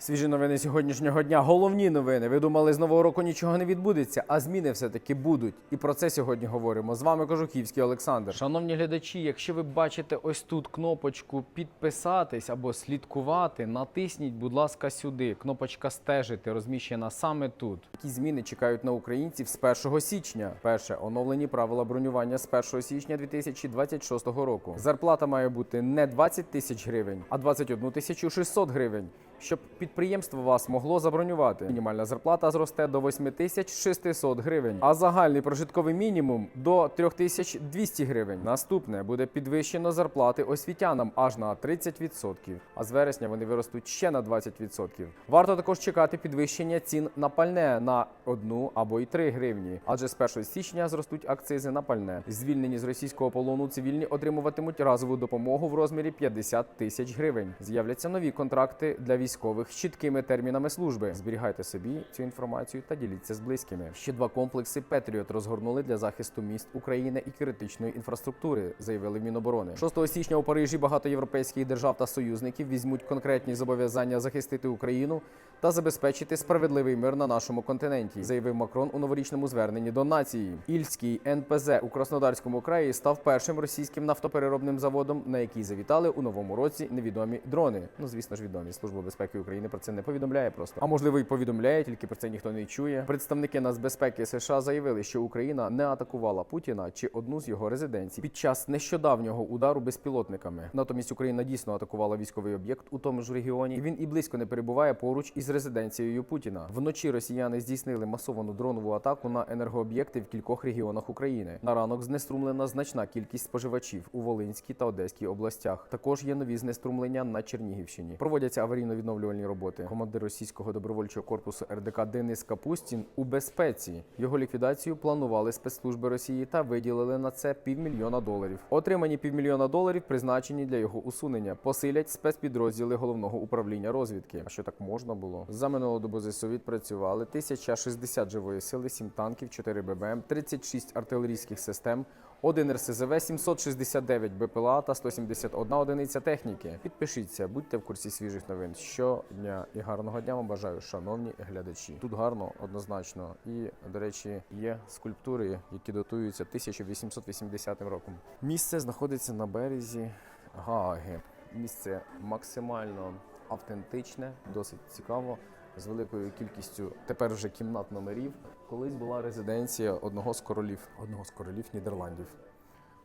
Свіжі новини сьогоднішнього дня. Головні новини. Ви думали, з нового року нічого не відбудеться, а зміни все-таки будуть. І про це сьогодні говоримо. З вами Кожухівський Олександр. Шановні глядачі, якщо ви бачите ось тут кнопочку підписатись або слідкувати, натисніть, будь ласка, сюди. Кнопочка стежити розміщена саме тут. Які зміни чекають на українців з 1 січня? Перше оновлені правила бронювання з 1 січня 2026 року. Зарплата має бути не 20 тисяч гривень, а 21 тисячу 600 гривень. Щоб підприємство вас могло забронювати. Мінімальна зарплата зросте до 8600 гривень, а загальний прожитковий мінімум до 3200 гривень. Наступне буде підвищено зарплати освітянам аж на 30%, а з вересня вони виростуть ще на 20%. Варто також чекати підвищення цін на пальне на 1 або й 3 гривні, адже з 1 січня зростуть акцизи на пальне. Звільнені з російського полону цивільні отримуватимуть разову допомогу в розмірі 50 тисяч гривень. З'являться нові контракти для військових чіткими термінами служби. Зберігайте собі цю інформацію та діліться з близькими. Ще два комплекси Петріот розгорнули для захисту міст України і критичної інфраструктури, заявили в Міноборони. 6 січня у Парижі багато європейських держав та союзників візьмуть конкретні зобов'язання захистити Україну та забезпечити справедливий мир на нашому континенті, заявив Макрон у новорічному зверненні до нації. Ільський НПЗ у Краснодарському краї став першим російським нафтопереробним заводом, на який завітали у новому році невідомі дрони. Ну звісно ж, відомі. Служба безпеки України про це не повідомляє просто. А можливо, і повідомляє, тільки про це ніхто не чує. Представники Нацбезпеки США заявили, що Україна не атакувала Путіна чи одну з його резиденцій під час нещодавнього удару безпілотниками. Натомість Україна дійсно атакувала військовий об'єкт у тому ж регіоні. і Він і близько не перебуває поруч із резиденцією Путіна. Вночі росіяни здійснили масовану дронову атаку на енергооб'єкти в кількох регіонах України. На ранок знеструмлена значна кількість споживачів у Волинській та Одеській областях. Також є нові знеструмлення на Чернігівщині. Проводяться аварійно-відновлювальні роботи. Командир російського добровольчого корпусу РДК Денис Капустін у безпеці. Його ліквідацію планували спецслужби Росії та виділили на це півмільйона доларів. Отримані півмільйона доларів призначені для його усунення. Посилять спецпідрозділи головного управління розвідки. А що так можна було? За минулу добу ЗСУ відпрацювали 1060 живої сили, 7 танків, 4 ББМ, 36 артилерійських систем. Один РСЗВ, 769 БПЛА та 171 одиниця техніки. Підпишіться, будьте в курсі свіжих новин щодня. І гарного дня вам бажаю, шановні глядачі. Тут гарно, однозначно. І, до речі, є скульптури, які датуються 1880 роком. Місце знаходиться на березі Гаги. Місце максимально автентичне, досить цікаво. З великою кількістю тепер вже кімнат номерів. Колись була резиденція одного з королів, одного з королів Нідерландів.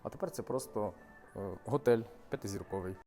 А тепер це просто е, готель п'ятизірковий.